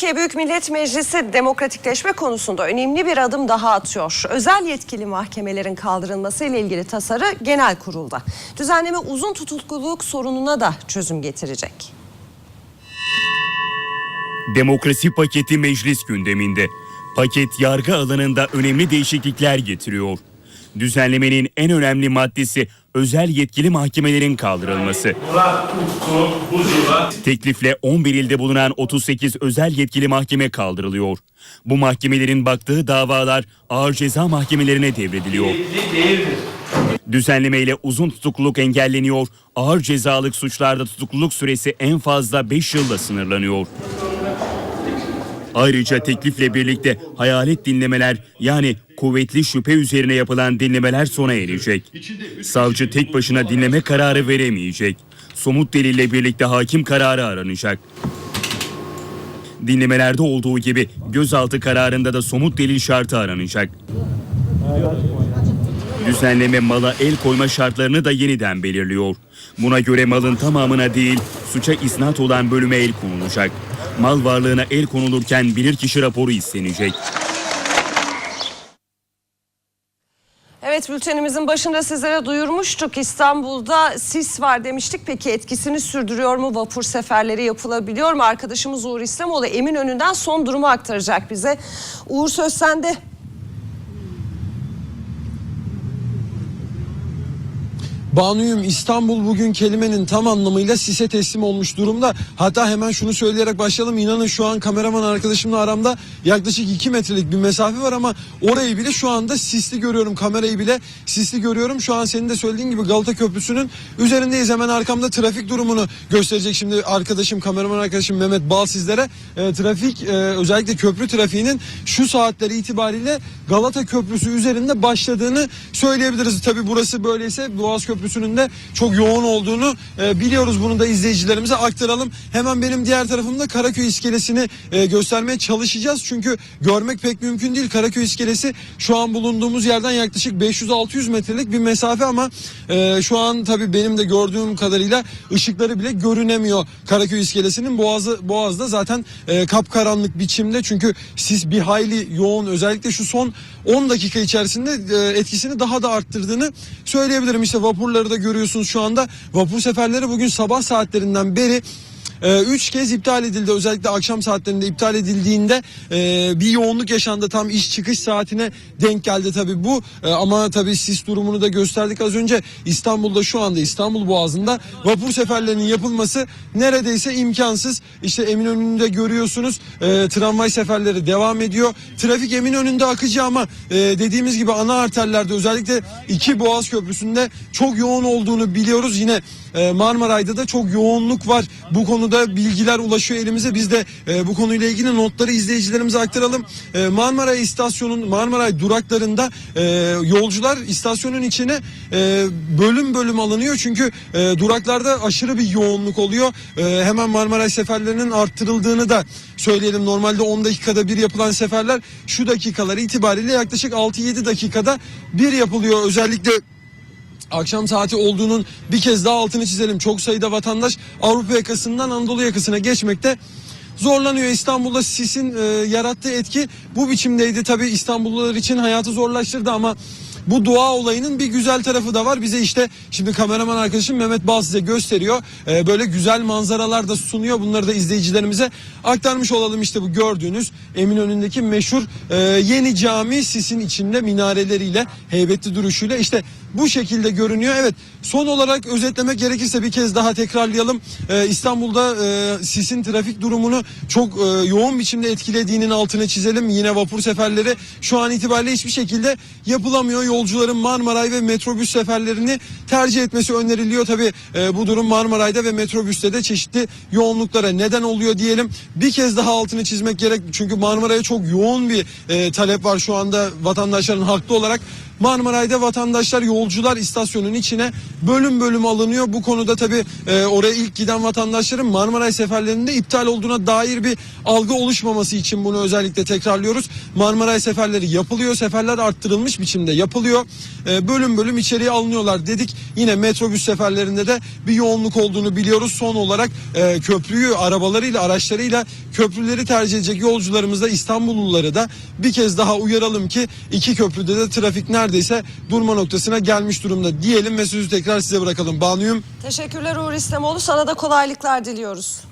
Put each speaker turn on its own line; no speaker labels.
Türkiye Büyük Millet Meclisi demokratikleşme konusunda önemli bir adım daha atıyor. Özel yetkili mahkemelerin kaldırılması ile ilgili tasarı genel kurulda. Düzenleme uzun tutukluluk sorununa da çözüm getirecek.
Demokrasi paketi meclis gündeminde. Paket yargı alanında önemli değişiklikler getiriyor. Düzenlemenin en önemli maddesi özel yetkili mahkemelerin kaldırılması. Teklifle 11 ilde bulunan 38 özel yetkili mahkeme kaldırılıyor. Bu mahkemelerin baktığı davalar ağır ceza mahkemelerine devrediliyor. Düzenlemeyle uzun tutukluluk engelleniyor, ağır cezalık suçlarda tutukluluk süresi en fazla 5 yılla sınırlanıyor. Ayrıca teklifle birlikte hayalet dinlemeler yani kuvvetli şüphe üzerine yapılan dinlemeler sona erecek. Savcı tek başına dinleme kararı veremeyecek. Somut delille birlikte hakim kararı aranacak. Dinlemelerde olduğu gibi gözaltı kararında da somut delil şartı aranacak. Düzenleme mala el koyma şartlarını da yeniden belirliyor. Buna göre malın tamamına değil, suça isnat olan bölüme el konulacak. Mal varlığına el konulurken bilirkişi raporu istenecek.
Evet bültenimizin başında sizlere duyurmuştuk. İstanbul'da sis var demiştik. Peki etkisini sürdürüyor mu? Vapur seferleri yapılabiliyor mu? Arkadaşımız Uğur İslamoğlu Eminönü'nden son durumu aktaracak bize. Uğur söz sende.
Banuyum İstanbul bugün kelimenin tam anlamıyla sise teslim olmuş durumda. Hatta hemen şunu söyleyerek başlayalım. İnanın şu an kameraman arkadaşımla aramda yaklaşık 2 metrelik bir mesafe var ama orayı bile şu anda sisli görüyorum. Kamerayı bile sisli görüyorum. Şu an senin de söylediğin gibi Galata Köprüsü'nün üzerindeyiz. Hemen arkamda trafik durumunu gösterecek şimdi arkadaşım kameraman arkadaşım Mehmet Bal sizlere. E, trafik e, özellikle köprü trafiğinin şu saatleri itibariyle Galata Köprüsü üzerinde başladığını söyleyebiliriz. Tabi burası böyleyse Boğaz Köprüsü'nün de çok yoğun olduğunu e, biliyoruz. Bunu da izleyicilerimize aktaralım. Hemen benim diğer tarafımda Karaköy iskelesini e, göstermeye çalışacağız. Çünkü görmek pek mümkün değil. Karaköy iskelesi şu an bulunduğumuz yerden yaklaşık 500-600 metrelik bir mesafe ama e, şu an tabi benim de gördüğüm kadarıyla ışıkları bile görünemiyor Karaköy iskelesinin. Boğazı, Boğaz'da zaten e, kapkaranlık biçimde çünkü sis bir hayli yoğun özellikle şu son 10 dakika içerisinde e, etkisini daha da arttırdığını söyleyebilirim. İşte vapurları da görüyorsunuz şu anda. Vapur seferleri bugün sabah saatlerinden beri e, üç kez iptal edildi. Özellikle akşam saatlerinde iptal edildiğinde e, bir yoğunluk yaşandı. Tam iş çıkış saatine denk geldi tabii bu. E, ama tabii sis durumunu da gösterdik az önce. İstanbul'da şu anda İstanbul Boğazı'nda vapur seferlerinin yapılması neredeyse imkansız. İşte Eminönü'nde görüyorsunuz e, tramvay seferleri devam ediyor. Trafik Eminönü'nde akıcı ama e, dediğimiz gibi ana arterlerde özellikle iki Boğaz Köprüsü'nde çok yoğun olduğunu biliyoruz. Yine e, Marmaray'da da çok yoğunluk var. Bu konuda bilgiler ulaşıyor elimize. Biz de e, bu konuyla ilgili notları izleyicilerimize aktaralım. E, Marmaray istasyonun Marmaray duraklarında e, yolcular istasyonun içine e, bölüm bölüm alınıyor. Çünkü e, duraklarda aşırı bir yoğunluk oluyor. E, hemen Marmaray seferlerinin arttırıldığını da söyleyelim. Normalde 10 dakikada bir yapılan seferler şu dakikalar itibariyle yaklaşık 6-7 dakikada bir yapılıyor. Özellikle akşam saati olduğunun bir kez daha altını çizelim. Çok sayıda vatandaş Avrupa yakasından Anadolu yakasına geçmekte zorlanıyor. İstanbul'da sisin e, yarattığı etki bu biçimdeydi. Tabii İstanbullular için hayatı zorlaştırdı ama bu doğa olayının bir güzel tarafı da var. Bize işte şimdi kameraman arkadaşım Mehmet Bal size gösteriyor. E, böyle güzel manzaralar da sunuyor. Bunları da izleyicilerimize aktarmış olalım. İşte bu gördüğünüz Eminönü'ndeki meşhur e, yeni cami sisin içinde minareleriyle heybetli duruşuyla işte bu şekilde görünüyor. Evet son olarak özetlemek gerekirse bir kez daha tekrarlayalım. Ee, İstanbul'da e, sisin trafik durumunu çok e, yoğun biçimde etkilediğinin altını çizelim. Yine vapur seferleri şu an itibariyle hiçbir şekilde yapılamıyor. Yolcuların Marmaray ve metrobüs seferlerini tercih etmesi öneriliyor. Tabi bu durum Marmaray'da ve metrobüste de çeşitli yoğunluklara neden oluyor diyelim. Bir kez daha altını çizmek gerek. Çünkü Marmaray'a çok yoğun bir e, talep var şu anda vatandaşların haklı olarak. Marmaray'da vatandaşlar yolcular istasyonun içine bölüm bölüm alınıyor. Bu konuda tabi e, oraya ilk giden vatandaşların Marmaray seferlerinde iptal olduğuna dair bir algı oluşmaması için bunu özellikle tekrarlıyoruz. Marmaray seferleri yapılıyor. Seferler arttırılmış biçimde yapılıyor. E, bölüm bölüm içeriye alınıyorlar dedik. Yine metrobüs seferlerinde de bir yoğunluk olduğunu biliyoruz. Son olarak e, köprüyü arabalarıyla araçlarıyla köprüleri tercih edecek yolcularımız da İstanbulluları da bir kez daha uyaralım ki iki köprüde de trafik neredeyse durma noktasına gelmiş durumda diyelim ve sözü tekrar size bırakalım. Banuyum
Teşekkürler Uğur İslamoğlu. Sana da kolaylıklar diliyoruz.